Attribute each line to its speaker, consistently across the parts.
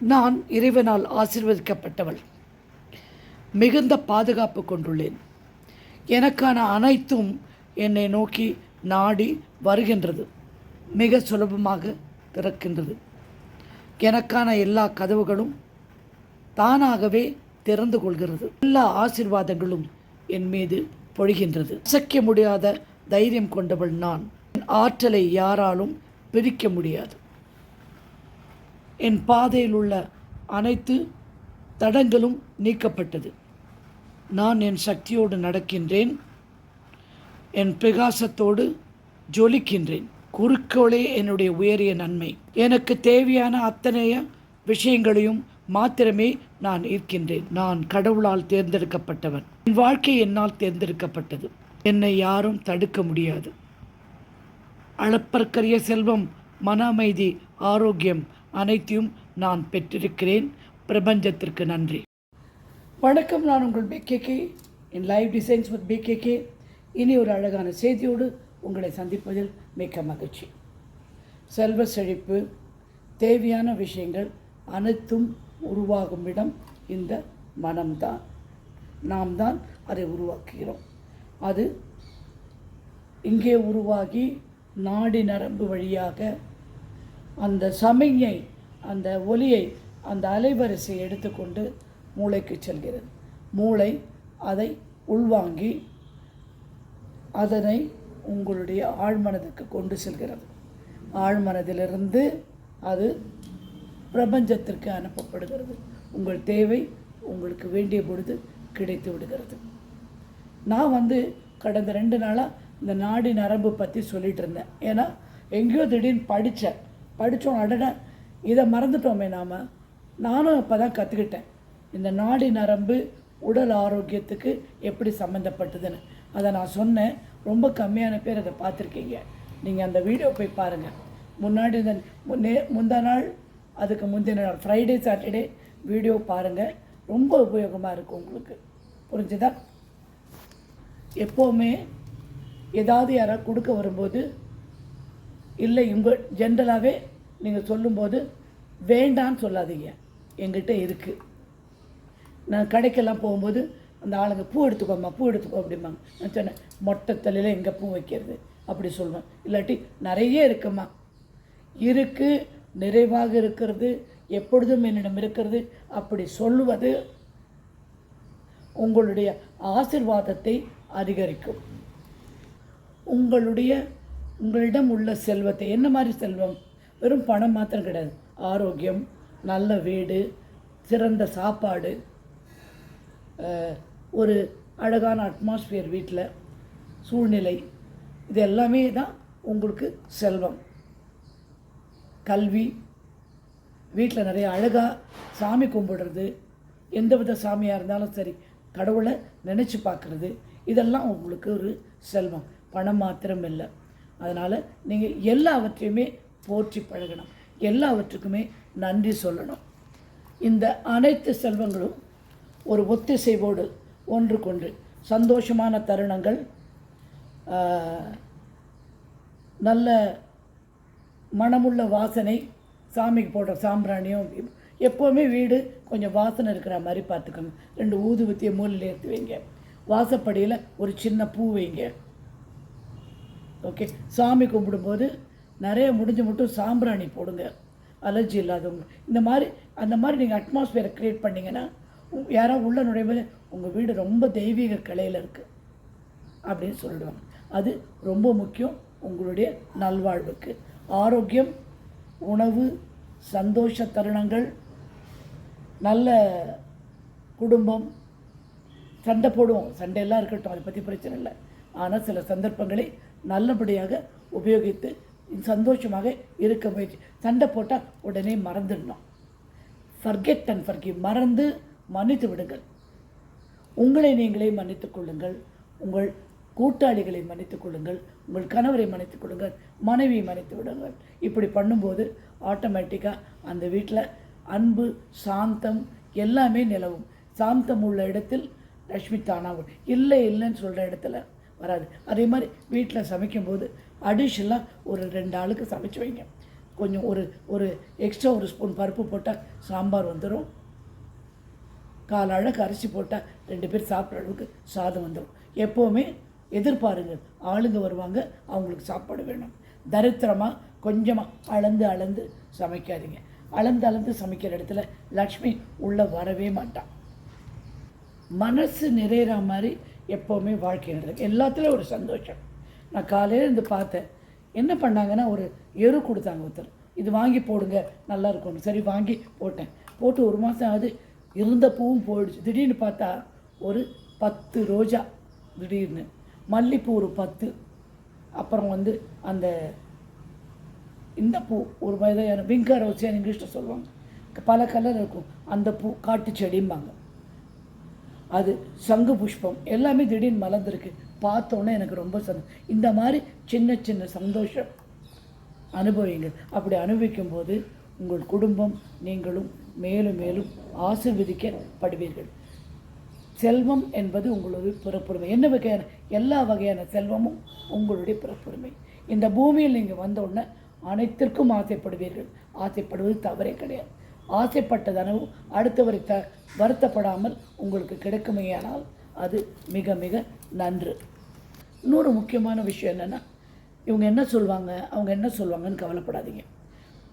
Speaker 1: நான் இறைவனால் ஆசிர்வதிக்கப்பட்டவள். மிகுந்த பாதுகாப்பு கொண்டுள்ளேன். எனக்கான அனைத்தும் என்னை நோக்கி நாடி வருகின்றது. மிக சுலபமாக திறக்கின்றது. எனக்கான எல்லா கதவுகளும் தானாகவே திறந்து கொள்கிறது. எல்லா ஆசிர்வாதங்களும் என் மீது பொழிகின்றது. அசைக்க முடியாத தைரியம் கொண்டவள் நான். என் ஆற்றலை யாராலும் பிரிக்க முடியாது. என் பாதையில் உள்ள அனைத்து தடங்களும் நீக்கப்பட்டது. நான் என் சக்தியோடு நடக்கின்றேன். என் பிரகாசத்தோடு ஜொலிக்கின்றேன். குறுக்கோளே என்னுடைய உயரிய நன்மை. எனக்கு தேவையான அத்தனைய விஷயங்களையும் மாத்திரமே நான் இருக்கின்றேன் நான் கடவுளால் தேர்ந்தெடுக்கப்பட்டவன். என் வாழ்க்கை என்னால் தேர்ந்தெடுக்கப்பட்டது. என்னை யாரும் தடுக்க முடியாது. அளப்பற்கரிய செல்வம் மன அமைதி ஆரோக்கியம் அனைத்தையும் நான் பெற்றிருக்கிறேன். பிரபஞ்சத்திற்கு நன்றி. வணக்கம் நான் உங்கள் பிகேகே என் லைவ் டிசைன்ஸ் வித் பிகேகே இனி ஒரு அழகான செய்தியோடு உங்களை சந்திப்பதில் மிக்க மகிழ்ச்சி. செல்வ செழிப்பு தேவையான விஷயங்கள் அனைத்தும் உருவாகும் இடம் இந்த மனம்தான். நாம் தான் அதை உருவாக்குகிறோம். அது இங்கே உருவாகி நாடி நரம்பு வழியாக அந்த சமையை அந்த ஒலியை அந்த அலைவரிசை எடுத்துக்கொண்டு மூளைக்கு செல்கிறது. மூளை அதை உள்வாங்கி அதனை உங்களுடைய ஆழ்மனதுக்கு கொண்டு செல்கிறது. ஆழ்மனதிலிருந்து அது பிரபஞ்சத்திற்கு அனுப்பப்படுகிறது. உங்கள் தேவை உங்களுக்கு வேண்டிய பொழுது கிடைத்து விடுகிறது. நான் வந்து கடந்த ரெண்டு நாளாக இந்த நாடி நரம்பு பற்றி சொல்லிட்டு இருந்தேன். ஏன்னா எங்கேயோ திடீர்னு படித்தேன் படித்தோம் அடனே இதை மறந்துட்டோமே நாம். நானும் அப்போ தான் கற்றுக்கிட்டேன் இந்த நாடி நரம்பு உடல் ஆரோக்கியத்துக்கு எப்படி சம்மந்தப்பட்டதுன்னு அதை நான் சொன்னேன். ரொம்ப கம்மியான பேர் அதை பார்த்துருக்கீங்க. நீங்கள் அந்த வீடியோ போய் பாருங்கள் முன்னாடி இந்த முன்னே முந்தா நாள் அதுக்கு முந்தின நாள் ஃப்ரைடே சாட்டர்டே வீடியோ பாருங்கள் ரொம்ப உபயோகமாக இருக்கும் உங்களுக்கு. புரிஞ்சுதா? எப்போவுமே ஏதாவது யாராவது கொடுக்க வரும்போது இல்லை இவங்க ஜென்ரலாகவே நீங்கள் சொல்லும்போது வேண்டான்னு சொல்லாதீங்க. எங்கிட்ட இருக்குது நான் கடைக்கெல்லாம் போகும்போது அந்த ஆளுங்க பூ எடுத்துக்கோம்மா பூ எடுத்துக்கோ அப்படிம்பாங்க. நான் சொன்னேன் மொட்டை தலையில் எங்கே பூ வைக்கிறது? அப்படி சொல்லுவேன் இல்லாட்டி நிறைய இருக்குமா இருக்குது நிறைவாக இருக்கிறது எப்பொழுதும் என்னிடம் இருக்கிறது அப்படி சொல்லுவது உங்களுடைய ஆசிர்வாதத்தை அதிகரிக்கும். உங்களுடைய உங்களிடம் உள்ள செல்வத்தை என்ன மாதிரி செல்வம்? வெறும் பணம் மாத்திரம் கிடையாது. ஆரோக்கியம் நல்ல வீடு சிறந்த சாப்பாடு ஒரு அழகான அட்மாஸ்பியர் வீட்டில் சூழ்நிலை இது எல்லாமே தான் உங்களுக்கு செல்வம். கல்வி வீட்டில் நிறைய அழகாக சாமி கும்பிடுறது எந்த வித சாமியாக இருந்தாலும் சரி கடவுளை நினச்சி பார்க்குறது இதெல்லாம் உங்களுக்கு ஒரு செல்வம். பணம் மாத்திரம் இல்லை. அதனால் நீங்கள் எல்லாவற்றையுமே போற்றி பழகணும். எல்லாவற்றுக்குமே நன்றி சொல்லணும். இந்த அனைத்து செல்வங்களும் ஒரு ஒத்திசைவோடு ஒன்று கொண்டு சந்தோஷமான தருணங்கள் நல்ல மனமுள்ள வாசனை சாமிக்கு போடுற சாம்பிராணியும் எப்போவுமே வீடு கொஞ்சம் வாசனை இருக்கிற மாதிரி பார்த்துக்கோங்க. ரெண்டு ஊதுவத்தியை மூலையில் ஏற்றி வைங்க. வாசப்படியில் ஒரு சின்ன பூ வைங்க. ஓகே? சாமி கும்பிடும்போது நிறைய முடிஞ்ச மட்டும் சாம்பிராணி போடுங்க. அலர்ஜி இல்லாதவங்க. இந்த மாதிரி அந்த மாதிரி நீங்கள் அட்மாஸ்பியரை க்ரியேட் பண்ணிங்கன்னா யாராவது யாரோ உள்ள நுழைவது உங்கள் வீடு ரொம்ப தெய்வீக கலையில் இருக்குது அப்படின்னு சொல்லிடுவாங்க. அது ரொம்ப முக்கியம் உங்களுடைய நல்வாழ்வுக்கு. ஆரோக்கியம் உணவு சந்தோஷ தருணங்கள் நல்ல குடும்பம் சண்டை போடுவோம். சண்டையெல்லாம் இருக்கட்டும் அதை பற்றி பிரச்சனை இல்லை. ஆனால் சில சந்தர்ப்பங்களை நல்லபடியாக உபயோகித்து சந்தோஷமாக இருக்க முயற்சி. சண்டை போட்டால் உடனே மறந்துடணும். ஃபர்கெட் அண்ட் ஃபர்கிவ் மறந்து மன்னித்து விடுங்கள். உங்களை நீங்களே மன்னித்துக் கொள்ளுங்கள். உங்கள் கூட்டாளிகளை மன்னித்துக் கொள்ளுங்கள். உங்கள் கணவரை மன்னித்துக் கொள்ளுங்கள். மனைவியை மன்னித்து விடுங்கள். இப்படி பண்ணும்போது ஆட்டோமேட்டிக்காக அந்த வீட்டில் அன்பு சாந்தம் எல்லாமே நிலவும். சாந்தம் உள்ள இடத்தில் லக்ஷ்மி தானா இல்லை இல்லைன்னு சொல்கிற இடத்துல வராது. அதே மாதிரி வீட்டில் சமைக்கும்போது அடிஷ்னலாக ஒரு ரெண்டு ஆளுக்கு சமைச்சு வைங்க. கொஞ்சம் ஒரு ஒரு எக்ஸ்ட்ரா ஒரு ஸ்பூன் பருப்பு போட்டால் சாம்பார் வந்துடும் கால் அழகு அரிசி போட்டால் ரெண்டு பேர் சாப்பிட்ற அளவுக்கு சாதம் வந்துடும் எப்போவுமே எதிர்பாருங்க ஆளுங்க வருவாங்க அவங்களுக்கு சாப்பாடு வேணும். தரித்திரமாக கொஞ்சமாக அளந்து அளந்து சமைக்காதீங்க. அளந்து அளந்து சமைக்கிற இடத்துல லக்ஷ்மி உள்ளே வரவே மாட்டான் மனசு நிறையிற மாதிரி எப்போவுமே வாழ்க்கை நடந்தது எல்லாத்துலேயும் ஒரு சந்தோஷம். நான் காலையில் இருந்து பார்த்தேன். என்ன பண்ணாங்கன்னா ஒரு எரு கொடுத்தாங்க ஒருத்தர். இது வாங்கி போடுங்க நல்லா இருக்கும் சரி வாங்கி போட்டேன். போட்டு ஒரு மாதம் ஆகுது. இருந்த பூவும் போயிடுச்சு. திடீர்னு பார்த்தா ஒரு பத்து ரோஜா திடீர்னு. மல்லிப்பூ ஒரு பத்து. அப்புறம் வந்து அந்த இந்த பூ ஒரு வயதான விங்கா ரோசியான்னு இங்கிலீஷில் சொல்லுவாங்க. பல கலர் இருக்கும். அந்த பூ காட்டு செடிம்பாங்க. அது சங்கு புஷ்பம். எல்லாமே திடீர்னு மலர்ந்துருக்கு. பார்த்தோன்னே எனக்கு ரொம்ப சந்தோஷம் இந்த மாதிரி சின்ன சின்ன சந்தோஷம் அனுபவிங்க அப்படி அனுபவிக்கும் போது உங்கள் குடும்பம் நீங்களும் மேலும் மேலும் ஆசீர்வதிக்கப்படுவீர்கள். செல்வம் என்பது உங்களுடைய பிறப்புரிமை. என்ன வகையான எல்லா வகையான செல்வமும் உங்களுடைய பிறப்புரிமை. இந்த பூமியில் நீங்கள் வந்த அனைத்திற்கும் ஆசைப்படுவீர்கள். ஆசைப்படுவது தவறே கிடையாது. ஆசைப்பட்டதனவும் அடுத்தவரை த வருத்தப்படாமல் உங்களுக்கு கிடைக்குமேயானால் அது மிக மிக நன்று. இன்னொரு முக்கியமான விஷயம் என்னென்னா இவங்க என்ன சொல்லுவாங்க அவங்க என்ன சொல்லுவாங்கன்னு கவலைப்படாதீங்க.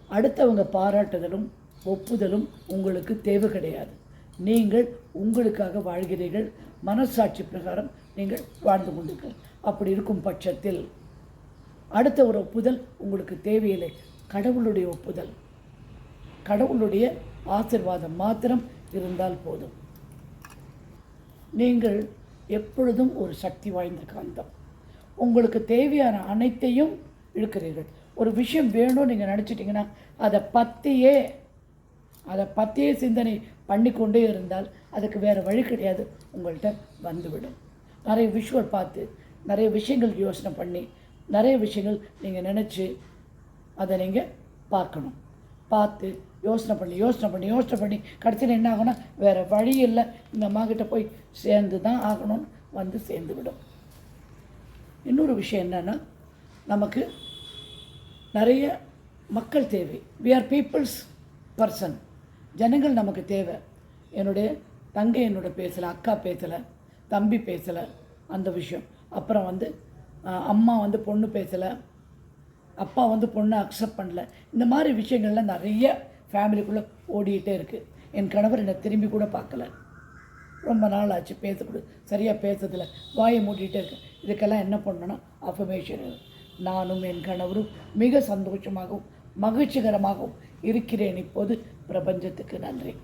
Speaker 1: அடுத்தவங்க பாராட்டுதலும் ஒப்புதலும் உங்களுக்கு தேவை கிடையாது. நீங்கள் உங்களுக்காக வாழ்கிறீர்கள். மனசாட்சி பிரகாரம் நீங்கள் வாழ்ந்து கொண்டீர்கள் அப்படி இருக்கும் பட்சத்தில் அடுத்த ஒரு ஒப்புதல் உங்களுக்கு தேவையில்லை. கடவுளுடைய ஒப்புதல். கடவுளுடைய ஆசிர்வாதம் மாத்திரம் இருந்தால் போதும். நீங்கள் எப்பொழுதும் ஒரு சக்தி வாய்ந்த காந்தம். உங்களுக்கு தேவையான அனைத்தையும் இழுக்கிறீர்கள். ஒரு விஷயம் வேணும்னு நீங்கள் நினச்சிட்டிங்கன்னா அதை பற்றியே அதை பற்றியே சிந்தனை பண்ணிக்கொண்டே இருந்தால் அதுக்கு வேறு வழி கிடையாது. உங்கள்கிட்ட வந்துவிடும். நிறைய விஷுவல் பார்த்து நிறைய விஷயங்கள் யோசனை பண்ணி நிறைய விஷயங்கள் நீங்கள் நினச்சி அதை நீங்கள் பார்க்கணும். பார்த்து யோசனை பண்ணி யோசனை பண்ணி யோசனை பண்ணி கடைசியில் என்ன ஆகும்னா வேறு வழி இல்லை. இந்த அம்மாக்கிட்ட போய் சேர்ந்து தான் ஆகணும்னு வந்து சேர்ந்து விடும். இன்னொரு விஷயம் என்னென்னா நமக்கு நிறைய மக்கள் தேவை. வி ஆர் பீப்புள்ஸ் பர்சன் ஜனங்கள் நமக்கு தேவை. என்னுடைய தங்கை என்னோட பேசலை அக்கா பேசலை தம்பி பேசலை அந்த விஷயம். அப்புறம் வந்து அம்மா வந்து பொண்ணு பேசலை அப்பா வந்து பொண்ணை அக்செப்ட் பண்ணல. இந்த மாதிரி விஷயங்கள்லாம் நிறைய ஃபேமிலிக்குள்ளே ஓடிக்கிட்டே இருக்குது என் கணவர் என்னை திரும்பி கூட பார்க்கல. ரொம்ப நாள் ஆச்சு பேசக்கூட சரியாக பேசுறதில்ல. வாயை மூட்டிகிட்டே இருக்கு. இதுக்கெல்லாம் என்ன பண்ணணும்னா அஃபர்மேஷன் நானும் என் கணவரும் மிக சந்தோஷமாகவும் மகிழ்ச்சிகரமாகவும் இருக்கிறேன் இப்போது பிரபஞ்சத்துக்கு நன்றி.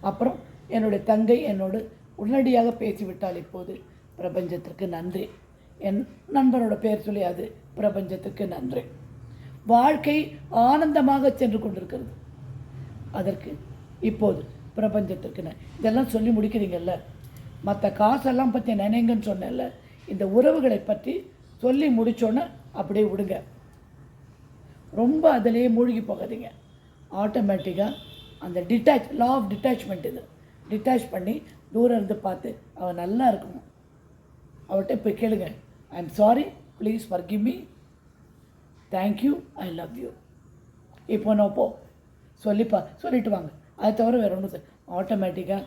Speaker 1: அப்புறம் என்னுடைய தங்கை என்னோடு உடனடியாக பேசிவிட்டால் இப்போது. பிரபஞ்சத்திற்கு நன்றி. என் நண்பனோட பேர் சொல்லி அது பிரபஞ்சத்துக்கு நன்றி. வாழ்க்கை ஆனந்தமாக சென்று கொண்டிருக்கிறது. அதற்கு இப்போது பிரபஞ்சத்திற்குன்னு இதெல்லாம் சொல்லி முடிக்கிறீங்கல்ல? மற்ற காசெல்லாம் பற்றி நினைங்கன்னு சொன்னேன்ல? இந்த உறவுகளை பற்றி சொல்லி முடிச்சோன்னே அப்படியே விடுங்க. ரொம்ப அதிலேயே மூழ்கி போகாதீங்க. ஆட்டோமேட்டிக்காக அந்த டிட்டாச் லா ஆஃப் டிட்டாச்மெண்ட் இது. டிட்டாச் பண்ணி தூரம் இருந்து பார்த்து அவன் நல்லா இருக்கணும் அவர்கிட்ட இப்போ கேளுங்க. I am sorry please forgive me thank you I love you இப்போ நான் போ. சொல்லிப்பா சொல்லிட்டு வாங்க. அதை தவிர வேறு ஒன்றும் ஆட்டோமேட்டிக்காக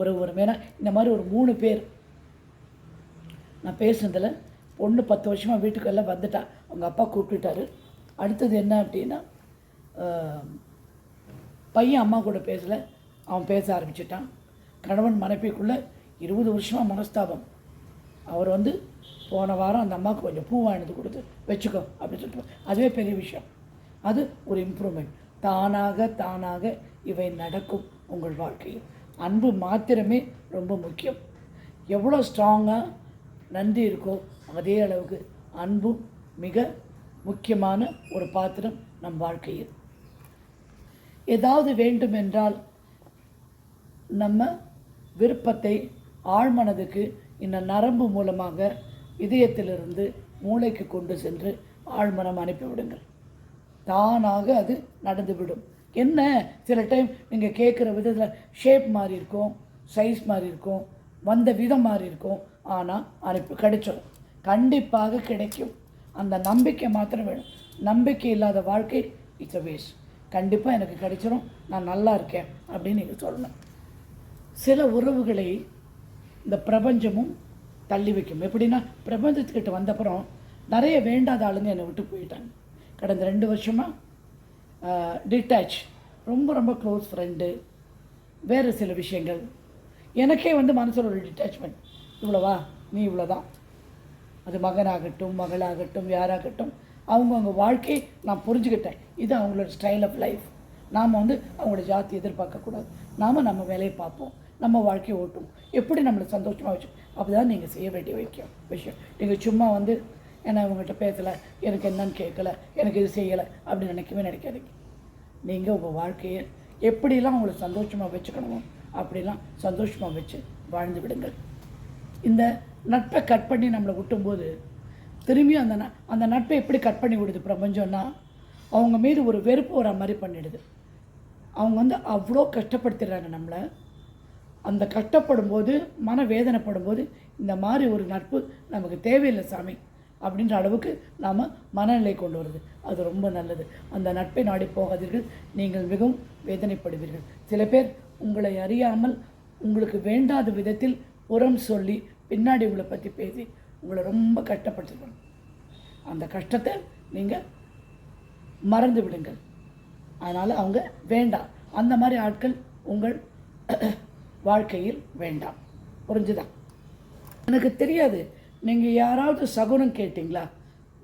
Speaker 1: ஒரு ஒரு மேனா இந்த மாதிரி ஒரு மூணு பேர். நான் பேசுனதில் பொண்ணு பத்து வருஷமாக வீட்டுக்கெல்லாம் வந்துட்டா. அவங்க அப்பா கூப்பிட்டுட்டாரு. அடுத்தது என்ன அப்படின்னா பையன் அம்மா கூட பேசலை. அவன் பேச ஆரம்பிச்சிட்டான். கணவன் மனைவிக்குள்ளே இருபது வருஷமாக மனஸ்தாபம். அவர் வந்து போன வாரம் அந்த அம்மாவுக்கு கொஞ்சம் பூ வாங்கினது கொடுத்து வச்சுக்கோ அப்படின்னு சொல்லிட்டு அதுவே பெரிய விஷயம். அது ஒரு இம்ப்ரூவ்மெண்ட் தானாக தானாக இவை நடக்கும் உங்கள் வாழ்க்கையில். அன்பு மாத்திரமே ரொம்ப முக்கியம். எவ்வளோ ஸ்ட்ராங்காக நன்றி இருக்கோ அதே அளவுக்கு அன்பும் மிக முக்கியமான ஒரு பாத்திரம் நம் வாழ்க்கையில். ஏதாவது வேண்டுமென்றால் நம்ம விருப்பத்தை ஆழ்மனதுக்கு இந்த நரம்பு மூலமாக இதயத்திலிருந்து மூளைக்கு கொண்டு சென்று ஆழ்மனம் அனுப்பிவிடுங்கள். தானாக அது நடந்துவிடும். என்ன? சில டைம் நீங்கள் கேட்குற விதத்தில் ஷேப் மாறி இருக்கும் சைஸ் மாறி இருக்கும் வந்த விதம் மாறி இருக்கும். ஆனால் அனுப்பி கிடைச்சிடும் கண்டிப்பாக கிடைக்கும். அந்த நம்பிக்கை மாத்திரம் வேணும். நம்பிக்கை இல்லாத வாழ்க்கை இட்ஸ் அ வேஸ்ட் கண்டிப்பாக எனக்கு கிடைச்சிரும். நான் நல்லா இருக்கேன் அப்படின்னு நீங்கள் சொல்லணும். சில உறவுகளை இந்த பிரபஞ்சமும் தள்ளி வைக்கும். எப்படின்னா பிரபஞ்சத்துக்கிட்ட வந்தப்புறம் நிறைய வேண்டாத ஆளுங்க என்னை விட்டு போயிட்டாங்க. கடந்த ரெண்டு வருஷமாக டிட்டாச் ரொம்ப ரொம்ப க்ளோஸ் ஃப்ரெண்டு வேறு சில விஷயங்கள். எனக்கே வந்து மனசில் ஒரு டிட்டாச்மெண்ட் இவ்வளோவா? நீ இவ்வளோதான் அது மகனாகட்டும் மகளாகட்டும் யாராகட்டும் அவங்கவுங்க வாழ்க்கையை நான் புரிஞ்சுக்கிட்டேன். இது அவங்களோட ஸ்டைல் ஆஃப் லைஃப் நாம் வந்து அவங்களோட ஜாதி எதிர்பார்க்கக்கூடாது. நாம் நம்ம வேலையை பார்ப்போம். நம்ம வாழ்க்கையை ஓட்டுவோம். எப்படி நம்மளை சந்தோஷமாக வச்சு அப்படி தான் நீங்கள் செய்ய வேண்டிய வைக்கும் விஷயம். நீங்கள் சும்மா வந்து ஏன்னா இவங்ககிட்ட பேசலை எனக்கு என்னன்னு கேட்கல எனக்கு இது செய்யலை அப்படின்னு நினைக்கவே நினைக்காதீங்க. நீங்கள் உங்கள் வாழ்க்கையை எப்படிலாம் உங்களை சந்தோஷமாக வச்சுக்கணுமோ அப்படிலாம் சந்தோஷமாக வச்சு வாழ்ந்து விடுங்கள். இந்த நட்பை கட் பண்ணி நம்மளை விட்டும்போது திரும்பியும் அந்த ந- அந்த நட்பை எப்படி கட் பண்ணி விடுது பிரபஞ்சம்னா அவங்க மீது ஒரு வெறுப்பு வர மாதிரி பண்ணிடுது. அவங்க வந்து அவ்வளோ கஷ்டப்படுத்திடுறாங்க நம்மளை. அந்த கஷ்டப்படும் போது மன வேதனைப்படும் போது இந்த மாதிரி ஒரு நட்பு நமக்கு தேவையில்லை சாமி. அப்படின்ற அளவுக்கு நாம் மனநிலை கொண்டு வருது. அது ரொம்ப நல்லது. அந்த நட்பை நாடி போகாதீர்கள். நீங்கள் மிகவும் வேதனைப்படுவீர்கள். சில பேர் உங்களை அறியாமல் உங்களுக்கு வேண்டாத விதத்தில் புறம் சொல்லி பின்னாடி உங்களை பற்றி பேசி உங்களை ரொம்ப கஷ்டப்படுத்திருக்கணும் அந்த கஷ்டத்தை நீங்கள் மறந்து விடுங்கள். அதனால் அவங்க வேண்டாம். அந்த மாதிரி ஆட்கள் உங்கள் வாழ்க்கையில் வேண்டாம். புரிஞ்சுதா? எனக்கு தெரியாது. நீங்கள் யாராவது சகுனம் கேட்டிங்களா?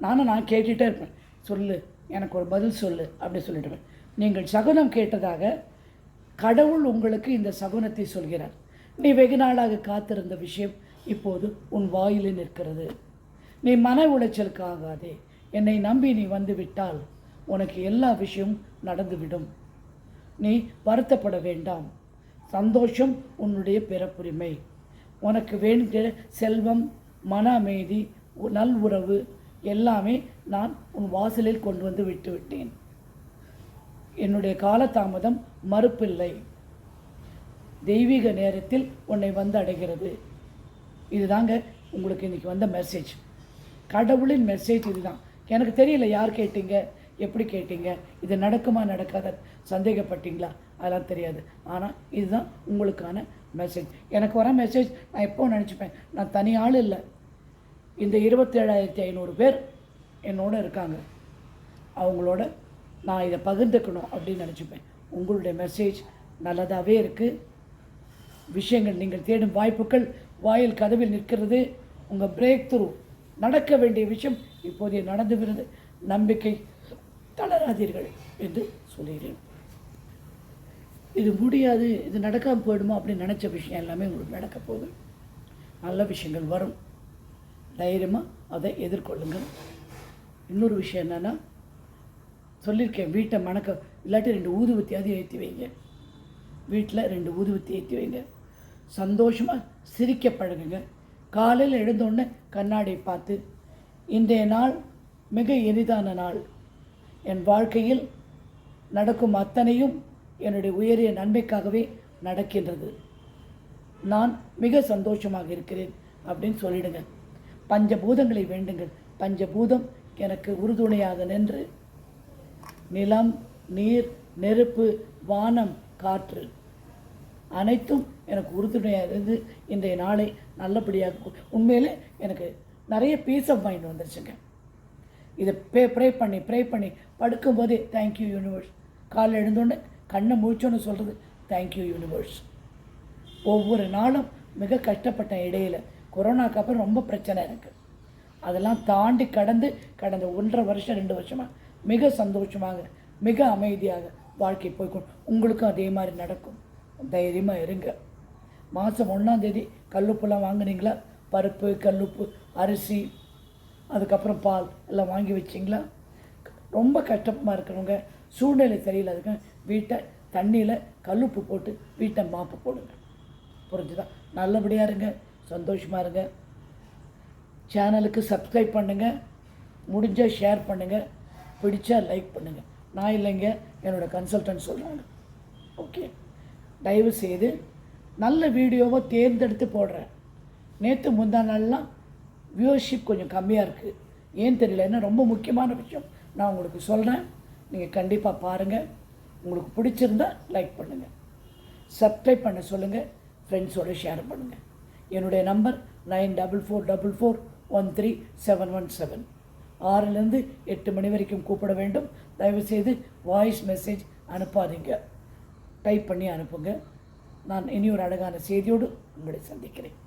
Speaker 1: நானும் நான் கேட்டுகிட்டே இருப்பேன். சொல்லு எனக்கு ஒரு பதில் சொல்லு அப்படி சொல்லிடுவேன் நீங்கள் சகுனம் கேட்டதாக கடவுள் உங்களுக்கு இந்த சகுனத்தை சொல்கிறார். நீ வெகு நாளாக காத்திருந்த விஷயம் இப்போது உன் வாயிலே நிற்கிறது. நீ மன உளைச்சலுக்கு ஆகாதே என்னை நம்பி நீ வந்து விட்டால் உனக்கு எல்லா விஷயமும் நடந்துவிடும். நீ வருத்தப்பட வேண்டாம். சந்தோஷம் உன்னுடைய பிறப்புரிமை. உனக்கு வேண்டிய செல்வம் மன அமைதி உ- நல் உறவு எல்லாமே நான் உன் வாசலில் கொண்டு வந்து விட்டுவிட்டேன் என்னுடைய காலதாமதம் மறுப்பில்லை. தெய்வீக நேரத்தில் உன்னை வந்து அடைகிறது. இதுதாங்க உங்களுக்கு இன்னைக்கு வந்த மெசேஜ் கடவுளின் மெசேஜ் இதுதான். எனக்கு தெரியல யார் கேட்டீங்க எப்படி கேட்டீங்க இது நடக்குமா நடக்காத சந்தேகப்பட்டீங்களா? அதெல்லாம் தெரியாது. ஆனால் இதுதான் உங்களுக்கான மெசேஜ் எனக்கு வர மெசேஜ் நான் எப்போ நினச்சிப்பேன்? நான் தனி ஆள் இல்லை. இந்த இருபத்தேழாயிரத்தி ஐநூறு பேர் என்னோட இருக்காங்க. அவங்களோட நான் இதை பகிர்ந்துக்கணும் அப்படின்னு நினச்சிப்பேன். உங்களுடைய மெசேஜ் நல்லதாகவே இருக்குது விஷயங்கள் நீங்கள் தேடும் வாய்ப்புகள் வாயில் கதவில் நிற்கிறது உங்கள் பிரேக் த்ரூ நடக்க வேண்டிய விஷயம் இப்போதைய நடந்துகிறது நம்பிக்கை தளராதீர்கள் என்று சொல்கிறேன் இது முடியாது இது நடக்காமல் போயிடுமோ அப்படின்னு நினச்ச விஷயம் எல்லாமே உங்களுக்கு நடக்க போகுது. நல்ல விஷயங்கள் வரும். தைரியமாக அதை எதிர்கொள்ளுங்கள். இன்னொரு விஷயம் என்னென்னா சொல்லியிருக்கேன் வீட்டை மணக்க இல்லாட்டி ரெண்டு ஊதுவத்தியாவது ஏற்றி வைங்க. வீட்டில் ரெண்டு ஊதுவத்தி ஏற்றி வைங்க. சந்தோஷமாக சிரிக்க பழகுங்க. காலையில் எழுந்தோடனே கண்ணாடியை பார்த்து இன்றைய நாள் மிக எளிதான நாள். என் வாழ்க்கையில் நடக்கும் அத்தனையும் என்னுடைய உயரிய நன்மைக்காகவே நடக்கின்றது. நான் மிக சந்தோஷமாக இருக்கிறேன். அப்படின்னு சொல்லிடுங்க. பஞ்சபூதங்களை வேண்டுங்கள். பஞ்சபூதம் எனக்கு உறுதுணையாக நின்று நிலம் நீர் நெருப்பு வானம் காற்று அனைத்தும் எனக்கு உறுதுணையாக இருந்து இன்றைய நாளை நல்லபடியாக உண்மையில் உண்மையிலே எனக்கு நிறைய பீஸ் ஆஃப் மைண்ட் வந்துருச்சுங்க. இதை ப்ரே ப்ரே பண்ணி ப்ரே பண்ணி படுக்கும்போதே தேங்க்யூ யூனிவர்ஸ் காலைல எழுந்தோடனே கண்ணை முழிச்சோன்னு சொல்கிறது தேங்க்யூ யூனிவர்ஸ் ஒவ்வொரு நாளும் மிக கஷ்டப்பட்ட இடையில கொரோனாக்கு அப்புறம் ரொம்ப பிரச்சனை எனக்கு அதெல்லாம் தாண்டி கடந்து கடந்த ஒன்றரை வருஷம் ரெண்டு வருஷமாக மிக சந்தோஷமாக மிக அமைதியாக வாழ்க்கை போய்க்கணும் உங்களுக்கும் அதே மாதிரி நடக்கும். தைரியமாக இருங்க. மாதம் ஒன்றாந்தேதி கல்லுப்புலாம் வாங்குனீங்களா? பருப்பு கல்லுப்பு அரிசி அதுக்கப்புறம் பால் எல்லாம் வாங்கி வச்சிங்களா? ரொம்ப கஷ்டமாக இருக்கிறவங்க சூழ்நிலை சரியில்லாதவங்க வீட்டை தண்ணியில் கல்லுப்பு போட்டு வீட்டை மாப்பு போடுங்க. புரிஞ்சுதான் நல்லபடியாக இருங்க. சந்தோஷமாக இருங்க. சேனலுக்கு சப்ஸ்கிரைப் பண்ணுங்கள் முடிஞ்சால் ஷேர் பண்ணுங்கள் பிடிச்சா லைக் பண்ணுங்கள் நான் இல்லைங்க என்னோட கன்சல்டன்ட் சொல்கிறாங்க ஓகே தயவு செய்து நல்ல வீடியோவை தேர்ந்தெடுத்து போடுறேன். நேற்று முந்தா நாள்லாம் வியூவர்ஷிப் கொஞ்சம் கம்மியாக இருக்குது ஏன் தெரியல ஏன்னா ரொம்ப முக்கியமான விஷயம். நான் உங்களுக்கு சொல்கிறேன் நீங்கள் கண்டிப்பாக பாருங்கள் உங்களுக்கு பிடிச்சிருந்தா லைக் பண்ணுங்கள் சப்ஸ்கிரைப் பண்ண சொல்லுங்கள் ஃப்ரெண்ட்ஸோட ஷேர் பண்ணுங்கள் என்னுடைய number nine double four double four one three seven one seven. ஆறுலேருந்து எட்டு மணி வரைக்கும் கூப்பிட வேண்டும். தயவுசெய்து வாய்ஸ் மெசேஜ் அனுப்பாதீங்க. டைப் பண்ணி அனுப்புங்க. நான் இனி ஒரு அழகான செய்தியோடு உங்களை சந்திக்கிறேன்.